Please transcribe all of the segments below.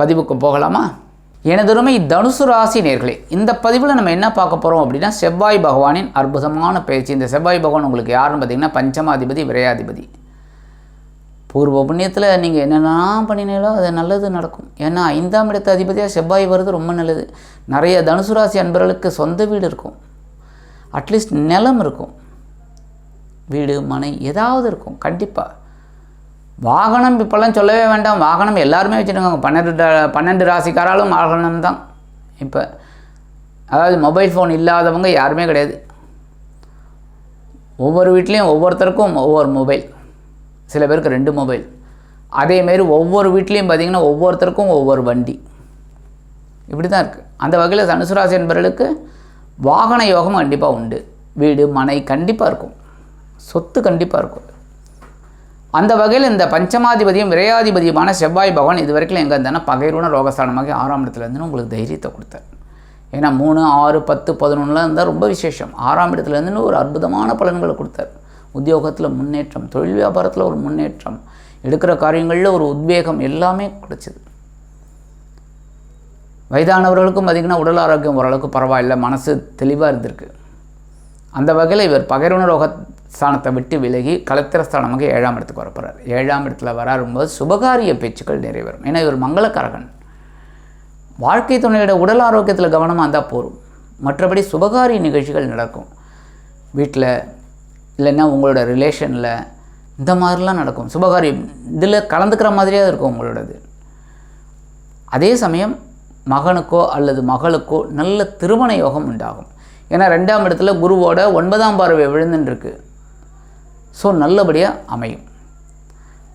பதிவுக்கு போகலாமா? எனதுரிமை தனுசு ராசி நேர்களே இந்த பதிவில் நம்ம என்ன பார்க்க போகிறோம் அப்படின்னா செவ்வாய் பகவானின் அற்புதமான பயிற்சி. இந்த செவ்வாய் பகவான் உங்களுக்கு யாருன்னு பார்த்தீங்கன்னா பஞ்சமாதிபதி விரையாதிபதி. பூர்வ புண்ணியத்தில் நீங்கள் என்னென்னலாம் பண்ணினீங்களோ அது நல்லது நடக்கும். ஏன்னா ஐந்தாம் இடத்து அதிபதியாக செவ்வாய் வருது ரொம்ப நல்லது. நிறைய தனுசு ராசி அன்பர்களுக்கு சொந்த வீடு இருக்கும். அட்லீஸ்ட் நிலம் இருக்கும். வீடு மனை ஏதாவது இருக்கும். கண்டிப்பாக வாகனம் இப்போல்லாம் சொல்லவே வேண்டாம். வாகனம் எல்லாருமே வச்சுருக்காங்க. பன்னெண்டு பன்னெண்டு ராசிக்காராலும் வாகனம் தான். இப்போ அதாவது மொபைல் ஃபோன் இல்லாதவங்க யாருமே கிடையாது. ஒவ்வொரு வீட்லேயும் ஒவ்வொருத்தருக்கும் ஒவ்வொரு மொபைல். சில பேருக்கு ரெண்டு மொபைல். அதேமாரி ஒவ்வொரு வீட்லேயும் பார்த்திங்கன்னா ஒவ்வொருத்தருக்கும் ஒவ்வொரு வண்டி. இப்படி தான் இருக்குது அந்த வகையில் தனுசுராசி என்பவர்களுக்கு வாகன யோகம் கண்டிப்பாக உண்டு. வீடு மனை கண்டிப்பாக இருக்கும். சொத்து கண்டிப்பாக இருக்கும். அந்த வகையில் இந்த பஞ்சமாதிபதியும் விரையாதிபதியுமான செவ்வாய் பகவான் இது வரைக்கும் எங்கே இருந்தானா பகைரூன ரோகஸ்தானமாக ஆறாம் இடத்துல இருந்து உங்களுக்கு தைரியத்தை கொடுத்தார். ஏன்னா மூணு ஆறு பத்து பதினொன்றுலாம் இருந்தால் ரொம்ப விசேஷம். ஆறாம் இடத்துலேருந்து ஒரு அற்புதமான பலன்களை கொடுத்தார். உத்தியோகத்தில் முன்னேற்றம் தொழில் வியாபாரத்தில் ஒரு முன்னேற்றம் எடுக்கிற காரியங்களில் ஒரு உத்வேகம் எல்லாமே கிடைச்சிது. வயதானவர்களுக்கும் பார்த்திங்கன்னா உடல் ஆரோக்கியம் ஓரளவுக்கு பரவாயில்ல மனசு தெளிவாக இருந்திருக்கு. அந்த வகையில் இவர் பகைருண ரோக ஸ்தானத்தை விட்டு விலகி கலத்திர ஸ்தானமாக ஏழாம் இடத்துக்கு வரப்போகிறார் ஏழாம் இடத்துல வராரும்போது சுபகாரிய பேச்சுக்கள் நிறைவேறும். ஏன்னா இவர் மங்களக்காரகன். வாழ்க்கை துணையோட உடல் ஆரோக்கியத்தில் கவனமாக இருந்தால் போதும். மற்றபடி சுபகாரிய நிகழ்ச்சிகள் நடக்கும். வீட்டில் இல்லைன்னா உங்களோட ரிலேஷனில் இந்த மாதிரிலாம் நடக்கும். சுபகாரியம் இதில் கலந்துக்கிற மாதிரியாக இருக்கும் உங்களோடது. அதே சமயம் மகனுக்கோ அல்லது மகளுக்கோ நல்ல திருமண யோகம் உண்டாகும். ஏன்னா ரெண்டாம் இடத்துல குருவோட ஒன்பதாம் பார்வை இருக்குது ஸோ நல்லபடியாக அமையும்.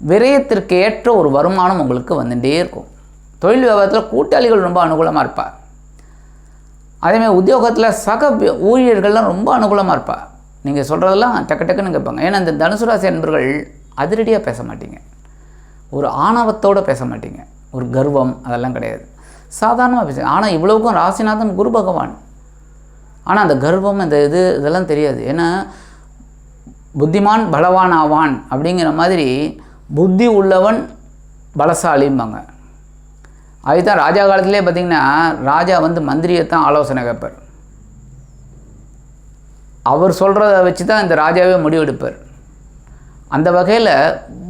விரயத்திற்கு ஏற்ற ஒரு வருமானம் உங்களுக்கு வந்துட்டே இருக்கும். தொழில் வியாபாரத்தில் கூட்டாளிகள் ரொம்ப அனுகூலமாக இருப்பா அதேமாதிரி உத்தியோகத்தில் சக ஊழியர்கள்லாம் ரொம்ப அனுகூலமாக இருப்பார். நீங்கள் சொல்கிறதெல்லாம் டக்கு டக்குன்னு கேட்பாங்க. ஏன்னா இந்த தனுசு ராசி அன்பர்கள் அதிரடியாக பேச மாட்டீங்க. ஒரு ஆணவத்தோடு பேச மாட்டீங்க. ஒரு கர்வம் அதெல்லாம் கிடையாது. சாதாரணமாக பேச ஆனால் இவ்வளவுக்கும் ராசிநாதன் குரு பகவான். ஆனால் அந்த கர்வம் இந்த இது இதெல்லாம் தெரியாது. ஏன்னா புத்திமான் பலவான் ஆவான் அப்படிங்கிற மாதிரி புத்தி உள்ளவன் பலசாலிம்பாங்க. அதுதான் ராஜா காலத்திலே பார்த்தீங்கன்னா ராஜா வந்து மந்திரியை தான் ஆலோசனை கேட்பார். அவர் சொல்கிறத வச்சு தான் இந்த ராஜாவே முடிவெடுப்பார். அந்த வகையில்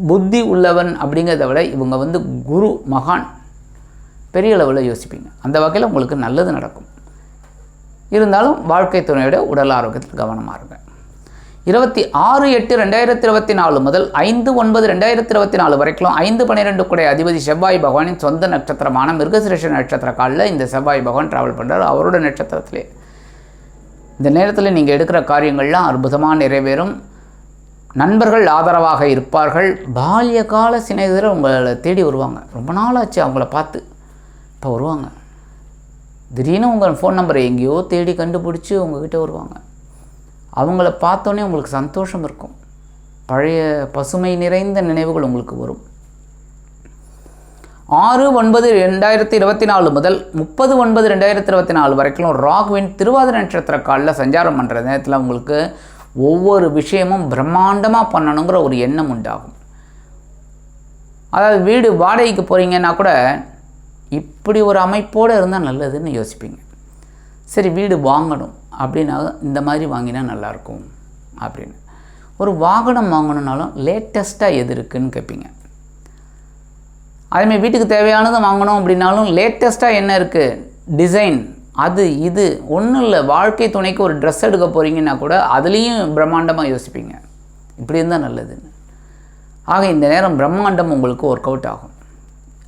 புத்தி உள்ளவன் அப்படிங்கிறத விட இவங்க வந்து குரு மகான் பெரிய அளவில் யோசிப்பீங்க. அந்த வகையில் உங்களுக்கு நல்லது நடக்கும். இருந்தாலும் வாழ்க்கை துணையோட உடல் ஆரோக்கியத்தில் கவனமாக இருங்க. இருபத்தி ஆறு எட்டு ரெண்டாயிரத்தி இருபத்தி நாலு முதல் ஐந்து ஒன்பது ரெண்டாயிரத்தி இருபத்தி நாலு வரைக்கும் ஐந்து பன்னிரெண்டு கூட அதிபதி செவ்வாய் பகவானின் சொந்த நட்சத்திரமான மிருகசிரேஷ நட்சத்திர காலில் இந்த செவ்வாய் பகவான் ட்ராவல் பண்ணுறார் அவரோட நட்சத்திரத்திலே. இந்த நேரத்தில் நீங்கள் எடுக்கிற காரியங்கள்லாம் அற்புதமாக நிறைவேறும். நண்பர்கள் ஆதரவாக இருப்பார்கள். பால்ய கால சிநேகிதர் உங்களை தேடி வருவாங்க. ரொம்ப நாள் ஆச்சு அவங்கள பார்த்து. இப்போ வருவாங்க. திடீர்னு உங்கள் ஃபோன் நம்பரை எங்கேயோ தேடி கண்டுபிடிச்சி உங்ககிட்ட வருவாங்க. அவங்கள பார்த்தோன்னே உங்களுக்கு சந்தோஷம் இருக்கும். பழைய பசுமை நிறைந்த நினைவுகள் உங்களுக்கு வரும். ஆறு ஒன்பது ரெண்டாயிரத்தி இருபத்தி நாலு முதல் முப்பது ஒன்பது ரெண்டாயிரத்தி இருபத்தி நாலு வரைக்கும் ராக்வின் திருவாதிரை நட்சத்திர காலில் சஞ்சாரம் பண்ணுற நேரத்தில் உங்களுக்கு ஒவ்வொரு விஷயமும் பிரம்மாண்டமாக பண்ணணுங்கிற ஒரு எண்ணம் உண்டாகும். அதாவது வீடு வாடகைக்கு போகிறீங்கன்னா கூட இப்படி ஒரு அமைப்போடு இருந்தால் நல்லதுன்னு யோசிப்பீங்க. சரி வீடு வாங்கணும். அப்படின்னா இந்த மாதிரி வாங்கினா நல்லாயிருக்கும் அப்படின்னு. ஒரு வாகனம் வாங்கணுன்னாலும் லேட்டஸ்ட்டாக எது இருக்குன்னு கேட்பீங்க. அதேமாதிரி வீட்டுக்கு தேவையானதை வாங்கணும் அப்படின்னாலும் லேட்டஸ்ட்டாக என்ன இருக்குது டிசைன் அது இது. ஒன்றும் இல்லை. வாழ்க்கை துணைக்கு ஒரு ட்ரெஸ் எடுக்க போகிறீங்கன்னா கூட அதுலேயும் பிரம்மாண்டமாக யோசிப்பீங்க. இப்படி இருந்தால் நல்லதுன்னு ஆக இந்த நேரம் பிரம்மாண்டம் உங்களுக்கு ஒர்க் அவுட் ஆகும்.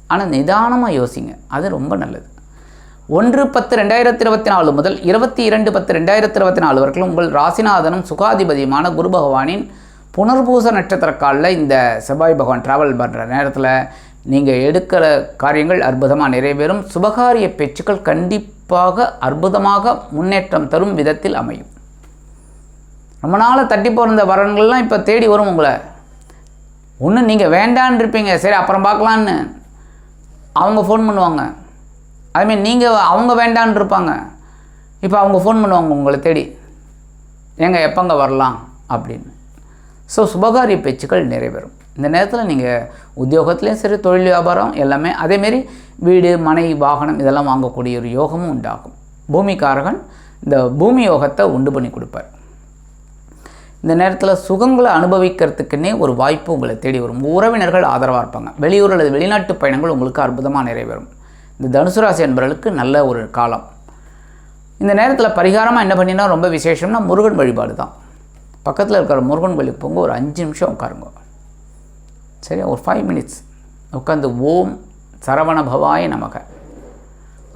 ஆனால் நிதானமாக யோசிங்க. அது ரொம்ப நல்லது. ஒன்று பத்து ரெண்டாயிரத்தி இருபத்தி நாலு முதல் இருபத்தி இரண்டு பத்து ரெண்டாயிரத்தி இருபத்தி நாலு வரைக்கும் உங்கள் ராசிநாதனும் சுகாதிபதியுமான குரு பகவானின் புனர்பூச நட்சத்திரக்காலில் இந்த செவ்வாய் பகவான் ட்ராவல் பண்ணுற நேரத்தில் நீங்கள் எடுக்கிற காரியங்கள் அற்புதமாக நிறைவேறும். சுபகாரிய பேச்சுக்கள் கண்டிப்பாக அற்புதமாக முன்னேற்றம் தரும் விதத்தில் அமையும். ரொம்ப நாளாக தட்டி போகிற வரன்கள்லாம் இப்போ தேடி வரும் உங்களை. ஒன்று நீங்கள் வேண்டான்னு இருப்பீங்க. சரி அப்புறம் பார்க்கலான்னு. அவங்க ஃபோன் பண்ணுவாங்க. அதுமாரி நீங்கள் அவங்க வேண்டான்னு இருப்பாங்க. இப்போ அவங்க ஃபோன் பண்ணுவாங்க உங்களை தேடி. ஏங்க எப்போங்க வரலாம்? அப்படின்னு. ஸோ சுபகாரிய பேச்சுக்கள் நிறைவேறும். இந்த நேரத்தில் நீங்கள் உத்தியோகத்துலேயும் சரி தொழில் வியாபாரம் எல்லாமே அதேமாரி வீடு மனை வாகனம் இதெல்லாம் வாங்கக்கூடிய ஒரு யோகமும் உண்டாகும். பூமிக்காரகன் இந்த பூமி யோகத்தை உண்டு பண்ணி கொடுப்பார். இந்த நேரத்தில் சுகங்களை அனுபவிக்கிறதுக்குன்னே ஒரு வாய்ப்பு உங்களை தேடி வரும். உறவினர்கள் ஆதரவாக இருப்பாங்க. வெளியூர் அல்லது வெளிநாட்டு பயணங்கள் உங்களுக்கு அற்புதமாக நிறைவேறும். இந்த தனுசு ராசி என்பவர்களுக்கு நல்ல ஒரு காலம். இந்த நேரத்தில் பரிகாரமாக என்ன பண்ணினா ரொம்ப விசேஷம்னா முருகன் வழிபாடு தான். பக்கத்தில் இருக்கிற முருகன் கோயிலுக்கு போங்க ஒரு அஞ்சு நிமிஷம் உட்காருங்க. சரி ஒரு ஃபைவ் மினிட்ஸ் உட்காந்து ஓம் சரவண பவாய நமக.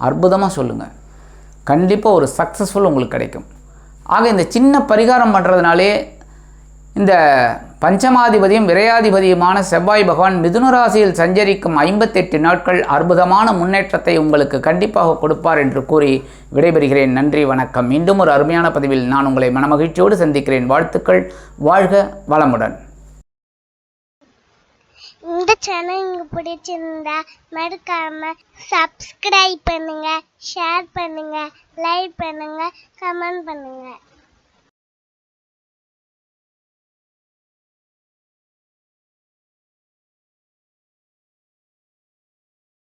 அற்புதமாக சொல்லுங்கள் கண்டிப்பாக ஒரு சக்ஸஸ்ஃபுல் உங்களுக்கு கிடைக்கும். ஆக இந்த சின்ன பரிகாரம் பண்ணுறதுனாலே இந்த பஞ்சமாதிபதியும் விரையாதிபதியுமான செவ்வாய் பகவான் மிதுன ராசியில் சஞ்சரிக்கும் ஐம்பத்தெட்டு நாட்கள் அற்புதமான முன்னேற்றத்தை உங்களுக்கு கண்டிப்பாக கொடுப்பார் என்று கூறி விடைபெறுகிறேன். நன்றி வணக்கம். மீண்டும் ஒரு அருமையான பதிவில் நான் உங்களை மனமகிழ்ச்சியோடு சந்திக்கிறேன். வாழ்த்துக்கள். வாழ்க வளமுடன். இந்த சேனல் உங்களுக்கு பிடிச்சிருந்தா மறக்காம சப்ஸ்கிரைப் பண்ணுங்க ஷேர் பண்ணுங்க லைக் பண்ணுங்க கமெண்ட் பண்ணுங்க.